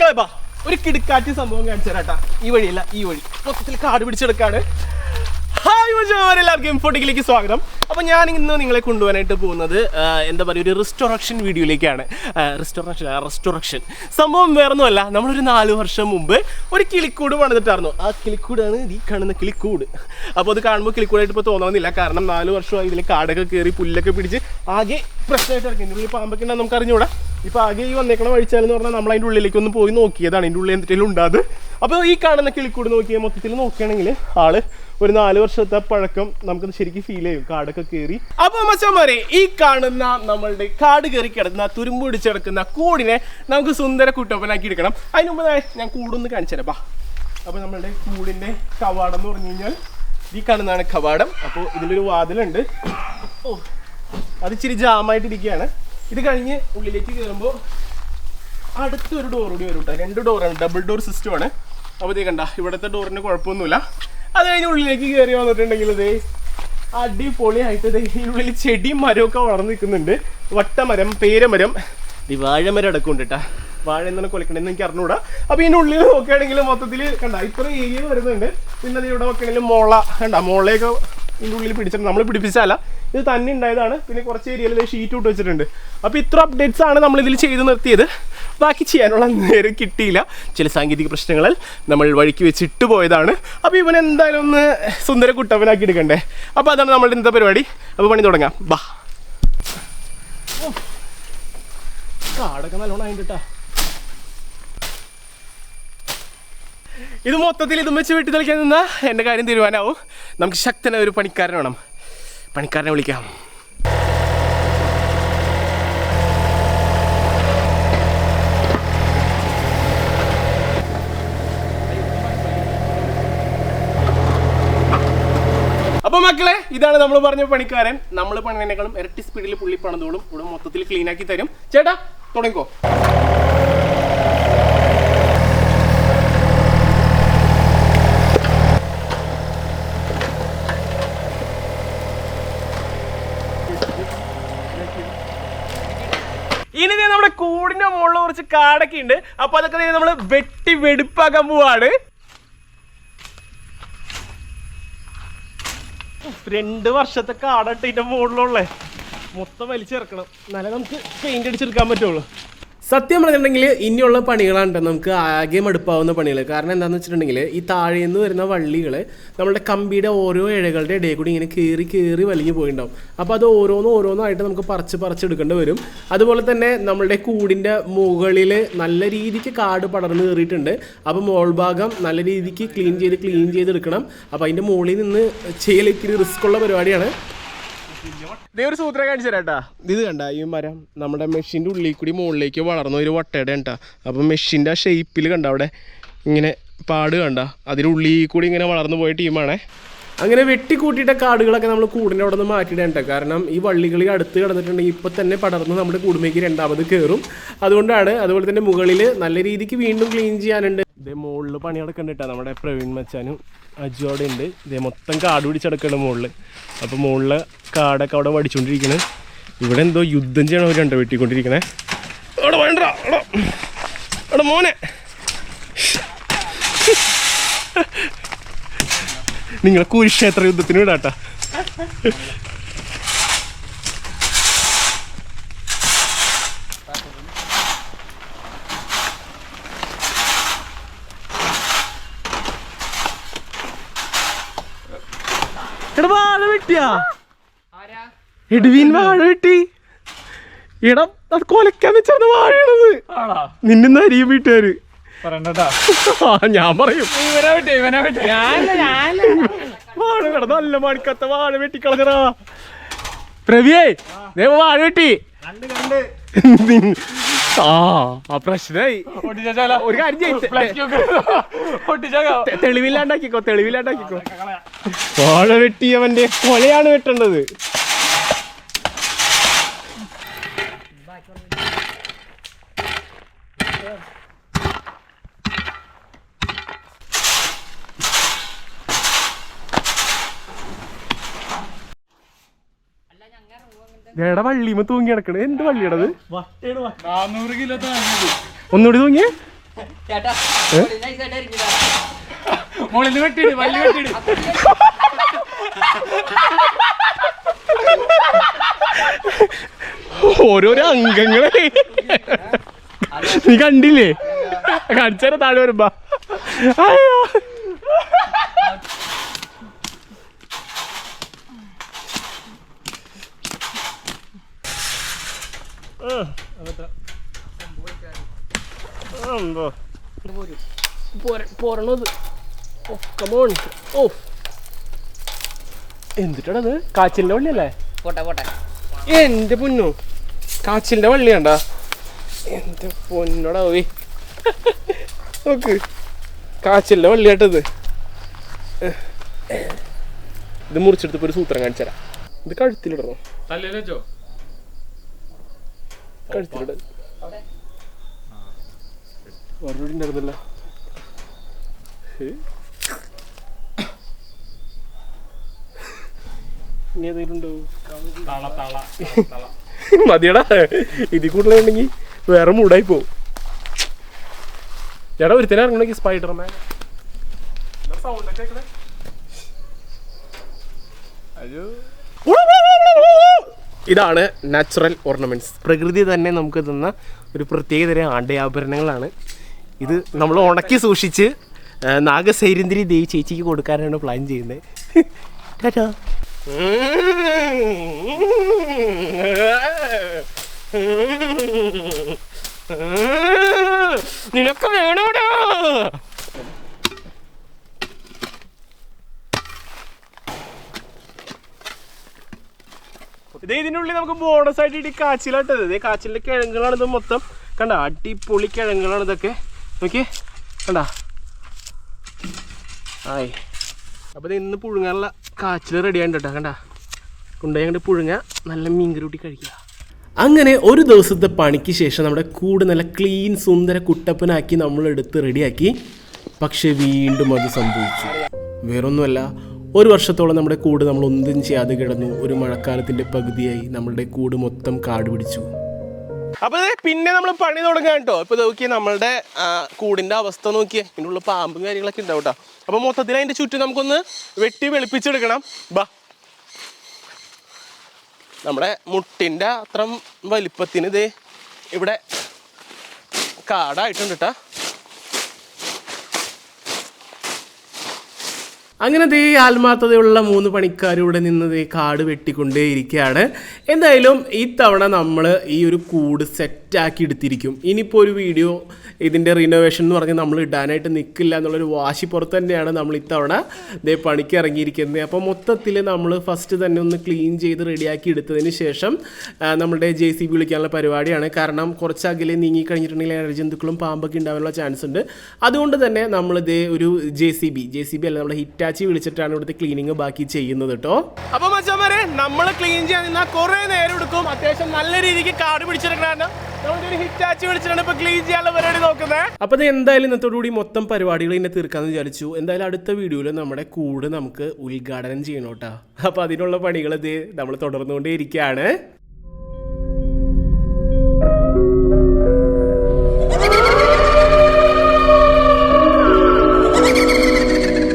മക്കളെ ഒരു കിടുക്കാറ്റ് സംഭവം കാണിച്ചു തരാട്ടാ ഈ വഴിയല്ല ഈ വഴി. മൊത്തത്തിൽ കാട് പിടിച്ചെടുക്കാണ്. ഹായ് എല്ലാവർക്കും ഇൻഫോട്ടിക്കിലേക്ക് സ്വാഗതം. അപ്പോൾ ഞാൻ ഇന്ന് നിങ്ങളെ കൊണ്ടുപോകാനായിട്ട് പോകുന്നത് എന്താ പറയുക ഒരു റിസ്റ്റോറക്ഷൻ വീഡിയോയിലേക്കാണ്. റിസ്റ്റോറക്ഷൻ റെസ്റ്റോറക്ഷൻ സംഭവം വേറൊന്നുമല്ല നമ്മളൊരു നാല് വർഷം മുമ്പ് ഒരു കിളിക്കൂട് പണിതിട്ടായിരുന്നു. ആ കിളിക്കൂടാണ് ഈ കാണുന്ന കിളിക്കൂട്. അപ്പോൾ അത് കാണുമ്പോൾ കിളിക്കൂടായിട്ട് ഇപ്പോൾ തോന്നുന്നില്ല കാരണം നാല് വർഷമായി ഇതിൽ കാടൊക്കെ കയറി പുല്ലൊക്കെ പിടിച്ച് ആകെ പ്രശ്നമായിട്ട് ഇറങ്ങി. പാമ്പൊക്കെ ഉണ്ടെന്ന് നമുക്ക് അറിഞ്ഞൂടാ ഇപ്പോൾ ആകെ ഈ വന്നേക്കണ വഴിച്ചാലെന്ന് പറഞ്ഞാൽ നമ്മൾ അതിന്റെ ഉള്ളിലേക്ക് ഒന്ന് പോയി നോക്കിയതാണ്. ഇതിന്റെ ഉള്ളിൽ എന്തെങ്കിലും ഉണ്ടാത് അപ്പോൾ ഈ കാണുന്ന കിളിക്കൂട് നോക്കിയാൽ മൊത്തത്തിൽ നോക്കുകയാണെങ്കിൽ ആൾ ഒരു നാല് വർഷത്തെ പഴക്കം നമുക്ക് ശരിക്കും ഫീൽ ചെയ്യും. കാടൊക്കെ കയറി അപ്പൊ മച്ചന്മാരെ ഈ കാണുന്ന നമ്മളുടെ കാട് കയറി കിടക്കുന്ന തുരുമ്പ് പിടിച്ച് കിടക്കുന്ന കൂടിനെ നമുക്ക് സുന്ദര കുട്ടപ്പനാക്കി എടുക്കണം. അതിന് മുമ്പ് ഞാൻ കൂടൊന്ന് കാണിച്ചു തരാം. അപ്പോൾ അപ്പൊ നമ്മളുടെ കൂടിന്റെ കവാടം എന്ന് പറഞ്ഞു കഴിഞ്ഞാൽ ഈ കാണുന്നതാണ് കവാടം. അപ്പോൾ ഇതിലൊരു വാതിലുണ്ട്. ഓ അത് ഇച്ചിരി ജാമായിട്ടിരിക്കുകയാണ്. ഇത് കഴിഞ്ഞ് ഉള്ളിലേക്ക് കയറുമ്പോൾ അടുത്തൊരു ഡോർ കൂടി വരും കേട്ടോ രണ്ട് ഡോറാണ് ഡബിൾ ഡോർ സിസ്റ്റം ആണ്. അപ്പോൾ ഇതേ കണ്ട ഇവിടുത്തെ ഡോറിന് കുഴപ്പമൊന്നുമില്ല. അത് കഴിഞ്ഞ് ഉള്ളിലേക്ക് കയറി വന്നിട്ടുണ്ടെങ്കിൽ ഇതേ അടിപൊളിയായിട്ട് ഉള്ളിൽ ചെടിയും മരമൊക്കെ വളർന്നു നിൽക്കുന്നുണ്ട്. വട്ടമരം പേരമരം. ഈ വാഴമരം അടക്കമുണ്ട് കേട്ടാ വാഴ എന്താണ് കൊലക്കണെന്ന് എനിക്ക് അറിഞ്ഞൂടാ. അപ്പോൾ ഉള്ളിൽ നോക്കുകയാണെങ്കിൽ മൊത്തത്തിൽ കണ്ട ഇത്ര ഏരിയ വരുന്നുണ്ട്. പിന്നെ ഇവിടെ നോക്കുകയാണെങ്കിൽ മുള. കണ്ട മുളയൊക്കെ ഇതിന്റെ ഉള്ളിൽ പിടിച്ചിട്ടുണ്ട്. നമ്മൾ പിടിപ്പിച്ചല്ല ഇത് തന്നെ ഉണ്ടായതാണ്. പിന്നെ കുറച്ച് ഏരിയയിൽ ഷീറ്റ് ഇട്ട് വെച്ചിട്ടുണ്ട്. അപ്പോൾ ഇത്ര അപ്ഡേറ്റ്സ് ആണ് നമ്മൾ ചെയ്ത് നിർത്തിയത്. ബാക്കി ചെയ്യാനുള്ള നേരം കിട്ടിയില്ല. ചില സാങ്കേതിക പ്രശ്നങ്ങളിൽ നമ്മൾ വഴിക്ക് വെച്ചിട്ട് പോയതാണ്. അപ്പോൾ ഇവൻ എന്തായാലും ഒന്ന് സുന്ദര കുട്ടവനാക്കി എടുക്കണ്ടേ. അപ്പോൾ അതാണ് നമ്മളുടെ ഇന്നത്തെ പരിപാടി. അപ്പോൾ പണി തുടങ്ങാം. ബാ. കാടൊക്കെ നല്ലോണം ആയിട്ടാ ഇത് മൊത്തത്തിൽ ഇതും വെച്ച് വെട്ടി തെളിക്കാൻ നിന്നാ എന്റെ കാര്യം തീരുമാനാവും നമുക്ക് ശക്തനായ ഒരു പണിക്കാരൻ വേണം. പണിക്കാരനെ വിളിക്കാം. അപ്പോൾ മക്കളെ ഇതാണ് നമ്മൾ പറഞ്ഞ പണിക്കാരൻ. നമ്മൾ പണിനേക്കാളും ഇരട്ടി സ്പീഡിൽ പുള്ളി പണിതോളും. ഇവിടെ മൊത്തത്തിൽ ക്ലീൻ ആക്കി തരും. ചേട്ടാ തുടങ്ങിക്കോ ഇനി ദേ നമ്മുടെ കൂടിന്റെ മുകളിൽ കുറച്ച് കാടൊക്കെ ഉണ്ട്. അപ്പൊ അതൊക്കെ നമ്മൾ വെട്ടി വെടിപ്പാക്കാൻ പോവാണ്. രണ്ട് വർഷത്തെ കാടട്ടിന്റെ മുകളിലുള്ളേ. മൊത്തം വലിച്ചിറക്കണം. എന്നാലേ നമുക്ക് പെയിന്റ് അടിച്ചെടുക്കാൻ പറ്റുള്ളൂ. സത്യം പറഞ്ഞിട്ടുണ്ടെങ്കിൽ ഇനിയുള്ള പണികളാണ് നമുക്ക് ആകെ മടുപ്പാവുന്ന പണികൾ കാരണം എന്താണെന്ന് വെച്ചിട്ടുണ്ടെങ്കിൽ ഈ താഴെ നിന്ന് വരുന്ന വള്ളികൾ നമ്മുടെ കമ്പിയുടെ ഓരോ ഇഴകളുടെ ഇടയിൽ കൂടി ഇങ്ങനെ കയറി കയറി വലിഞ്ഞു പോയിണ്ടാവും. അപ്പോൾ അത് ഓരോന്നും ഓരോന്നായിട്ട് നമുക്ക് പറിച്ച് പറിച്ചെടുക്കേണ്ടി വരും. അതുപോലെ തന്നെ നമ്മുടെ കൂടിന്റെ മുകളിൽ നല്ല രീതിക്ക് കാട് പടർന്ന് കയറിയിട്ടുണ്ട്. അപ്പോൾ മോൾ ഭാഗം നല്ല രീതിക്ക് ക്ലീൻ ചെയ്ത് ക്ലീൻ ചെയ്തെടുക്കണം. അപ്പോൾ അതിന്റെ മുകളിൽ നിന്ന് ചെയ്യലിത്തിരി റിസ്ക് ഉള്ള പരിപാടിയാണ്. ഒരു സൂത്രം കാണിച്ചു തരാട്ടാ ഇത് കണ്ട ഈ മരം നമ്മുടെ മെഷീന്റെ ഉള്ളിൽ കൂടി മുകളിലേക്ക് വളർന്ന ഒരു വട്ടയുടെ കണ്ടാ. അപ്പം മെഷീന്റെ ആ ഷേപ്പിൽ കണ്ട അവിടെ ഇങ്ങനെ പാട് കണ്ട. അതിനുള്ളിൽ കൂടി ഇങ്ങനെ വളർന്നു പോയ ടീമാണേ അങ്ങനെ വെട്ടിക്കൂട്ടിയിട്ട കാടുകളൊക്കെ നമ്മൾ കൂടിന്റെ അവിടെ നിന്ന് മാറ്റിയിടേണ്ട. കാരണം ഈ വള്ളികളിൽ അടുത്ത് കിടന്നിട്ടുണ്ടെങ്കിൽ ഇപ്പം തന്നെ പടർന്ന് നമ്മുടെ കുടുംബയ്ക്ക് രണ്ടാമത് കയറും അതുകൊണ്ടാണ് അതുപോലെ തന്നെ മുകളിൽ നല്ല രീതിക്ക് വീണ്ടും ക്ലീൻ ചെയ്യാനുണ്ട്. ഇതേ മുകളിൽ പണി നടക്കണ്ടിട്ടാ നമ്മുടെ പ്രവീൺ മച്ചാനും അജു അവിടെ ഉണ്ട്. ഇതേ മൊത്തം കാട് പിടിച്ചടക്കണം മുകളിൽ അപ്പോൾ മുകളിലെ കാടൊക്കെ അവിടെ വടിച്ചുകൊണ്ടിരിക്കണേ ഇവിടെ എന്തോ യുദ്ധം ചെയ്യണവരുണ്ടോ വെട്ടിക്കൊണ്ടിരിക്കണേ. അവിടെ വേണ്ട അവിടെ മോനെ. നിങ്ങളെ കുരുക്ഷേത്ര യുദ്ധത്തിന് വിടാട്ടാ. എടാ വാഴ വെട്ടിയാ. എഡ്വിൻ വാഴ വെട്ടി. എടാ അത് കൊലക്കാൻ വെച്ചാണ് വാഴയാണത്. നിന്നെ അരിയും വീട്ടുകാര്? ഞാൻ പറയും. ഇവനെ വിട്ടേ ഇവനെ വിട്ടേ. വാഴ വേണം നല്ല മണിക്കത്ത വാഴ വെട്ടിക്കളഞ്ഞടാ പ്രവിയേ വാഴ വെട്ടി. ആ പ്രശ്നമായി ഒരു കാര്യം തെളിവില്ലാണ്ടാക്കിക്കോ തെളിവില്ലാണ്ടാക്കിക്കോ. കോഴ വെട്ടിയവന്റെ കൊലയാണ് വെട്ടേണ്ടത്. എടാ വള്ളിമ തൂങ്ങി കിടക്കണ. എന്ത് വള്ളിയടത്? നാനൂറ് കിലോ താങ്ങിയത് ഒന്നുകൂടി തൂങ്ങി. ഓരോരോ അംഗങ്ങളെ. നീ കണ്ടില്ലേ? കാണിച്ചാലോ താഴെ വരുമ്പോ. അയ്യോ. പോരണത്. Oh come on oh. എന്തിട്ടാണത് കാച്ചിലിന്റെ വള്ളിയല്ലേ? പോട്ടെ പോട്ടെ. എന്റെ പൊന്നു? കാച്ചിലിന്റെ വള്ളി കണ്ട? എന്റെ പൊന്നോടാ പോയി നോക്ക്. കാച്ചിലിന്റെ വള്ളി കേട്ടത് ഇത് മുറിച്ചെടുത്തപ്പോ ഒരു സൂത്രം കാണിച്ചു ഇത് കഴുത്തിലിടണോ? ഉണ്ടായിരുന്നല്ലോ ഏ? ഇനി ഏതെങ്കിലും മതിയടാ. ഇതിൽ കൂടുതലുണ്ടെങ്കിൽ വേറെ മൂടായി പോവും ചേട്ടാ ഒരുത്തനെ ഇറങ്ങണമെങ്കിൽ സ്പൈഡർമാൻ. ഇതാണ് നാച്ചുറൽ ഓർണമെന്റ്സ് പ്രകൃതി തന്നെ നമുക്ക് തന്ന ഒരു പ്രത്യേക തരം ആണ്ടയാഭരണങ്ങളാണ് ഇത് നമ്മൾ ഉണക്കി സൂക്ഷിച്ച് നാഗസൈരന്തിരി ദേവി ചേച്ചിക്ക് കൊടുക്കാനാണ് പ്ലാൻ ചെയ്യുന്നത് നിനക്ക് വേണോടാ? ഇതേ ഇതിനുള്ളിൽ നമുക്ക് ബോണസ് ആയിട്ട് ഇടി കാച്ചിലാട്ടത് ഇതേ കാച്ചിലിന്റെ കിഴങ്ങുകളാണ് ഇത് മൊത്തം. കണ്ട അടിപൊളി കിഴങ്ങുകളാണ് ഇതൊക്കെ. നോക്കിയേ കണ്ട? ആയി. അപ്പോൾ ഇത് ഇന്ന് പുഴുങ്ങാനുള്ള കാച്ചിൽ റെഡി ആയിട്ട് കേട്ടോ കണ്ട? കൊണ്ടുപോയി അങ്ങോട്ട് പുഴുങ്ങ നല്ല മീൻകറി കഴിക്കുക അങ്ങനെ ഒരു ദിവസത്തെ പണിക്ക് ശേഷം നമ്മുടെ കൂട് നല്ല ക്ലീൻ സുന്ദര കുട്ടപ്പനാക്കി നമ്മൾ എടുത്ത് റെഡിയാക്കി പക്ഷെ വീണ്ടും അത് സംഭവിച്ചു. വേറൊന്നുമല്ല ഒരു വർഷത്തോളം നമ്മുടെ കൂട് നമ്മൾ ഒന്നും ചെയ്യാതെ കിടന്നു. ഒരു മഴക്കാലത്തിന്റെ പകുതിയായി നമ്മളുടെ കൂട് മൊത്തം കാട് പിടിച്ചു. അപ്പൊ പിന്നെ നമ്മൾ പണി തുടങ്ങാൻ കേട്ടോ ഇപ്പൊ നോക്കിയേ നമ്മളുടെ കൂടിന്റെ അവസ്ഥ നോക്കിയേ. ഇതിനുള്ള പാമ്പും കാര്യങ്ങളൊക്കെ ഉണ്ടാവും കേട്ടോ അപ്പൊ മൊത്തത്തിൽ അതിന്റെ ചുറ്റും നമുക്കൊന്ന് വെട്ടി വെളുപ്പിച്ചെടുക്കണം. ബാ. നമ്മുടെ മുട്ടിന്റെ അത്ര വലിപ്പത്തിന് ഇതേ ഇവിടെ കാടായിട്ടുണ്ട് കേട്ടാ അങ്ങനെ ദേ ആത്മാർത്ഥതയുള്ള മൂന്ന് പണിക്കാർ ഇവിടെ നിന്ന് ദേ കാട് വെട്ടിക്കൊണ്ടേ ഇരിക്കുകയാണ് എന്തായാലും ഈ തവണ നമ്മൾ ഈ ഒരു കൂട് സെറ്റാക്കി എടുത്തിരിക്കും ഇനിയിപ്പോൾ ഒരു വീഡിയോ ഇതിന്റെ റിനോവേഷൻ എന്ന് പറഞ്ഞ് നമ്മൾ ഇടാനായിട്ട് നിൽക്കില്ല എന്നുള്ളൊരു വാശി പുറത്ത് തന്നെയാണ് നമ്മൾ ഇത്തവണ ഇതേ പണിക്ക് ഇറങ്ങിയിരിക്കുന്നത്. അപ്പോൾ മൊത്തത്തിൽ നമ്മൾ ഫസ്റ്റ് തന്നെ ഒന്ന് ക്ലീൻ ചെയ്ത് റെഡിയാക്കി എടുത്തതിന് ശേഷം നമ്മുടെ ജെ സി ബി വിളിക്കാനുള്ള പരിപാടിയാണ്. കാരണം കുറച്ച് അകലെ നീങ്ങി കഴിഞ്ഞിട്ടുണ്ടെങ്കിൽ ഇഴജന്തുക്കളും പാമ്പൊക്കെ ഉണ്ടാവാനുള്ള ചാൻസ് ഉണ്ട്. അതുകൊണ്ട് തന്നെ നമ്മൾ ഇതേ ഒരു J C B J C B അല്ല നമ്മുടെ ഹിറ്റാച്ചി വിളിച്ചിട്ടാണ് ഇവിടുത്തെ ക്ലീനിങ് ബാക്കി ചെയ്യുന്നത് കേട്ടോ അപ്പോൾ മച്ചന്മാരെ നമ്മൾ ക്ലീൻ ചെയ്യാൻ നിന്നാൽ കുറേ നേരം എടുക്കും. അത്യാവശ്യം നല്ല രീതിക്ക് കാട് പിടിച്ചെടുക്കണം ക്ലീൻ അപ്പൊ എന്തായാലും എന്തായാലും ഇന്നത്തോടുകൂടി മൊത്തം പരിപാടികൾ ഇന്നെ തീർക്കാന്ന് വിചാരിച്ചു. എന്തായാലും അടുത്ത വീഡിയോയിൽ നമ്മുടെ കൂട് നമുക്ക് ഉദ്ഘാടനം ചെയ്യണം കേട്ടോ. അപ്പൊ അതിനുള്ള പണികൾ ഇത് നമ്മൾ തുടർന്നുകൊണ്ടേ ഇരിക്കുകയാണ്.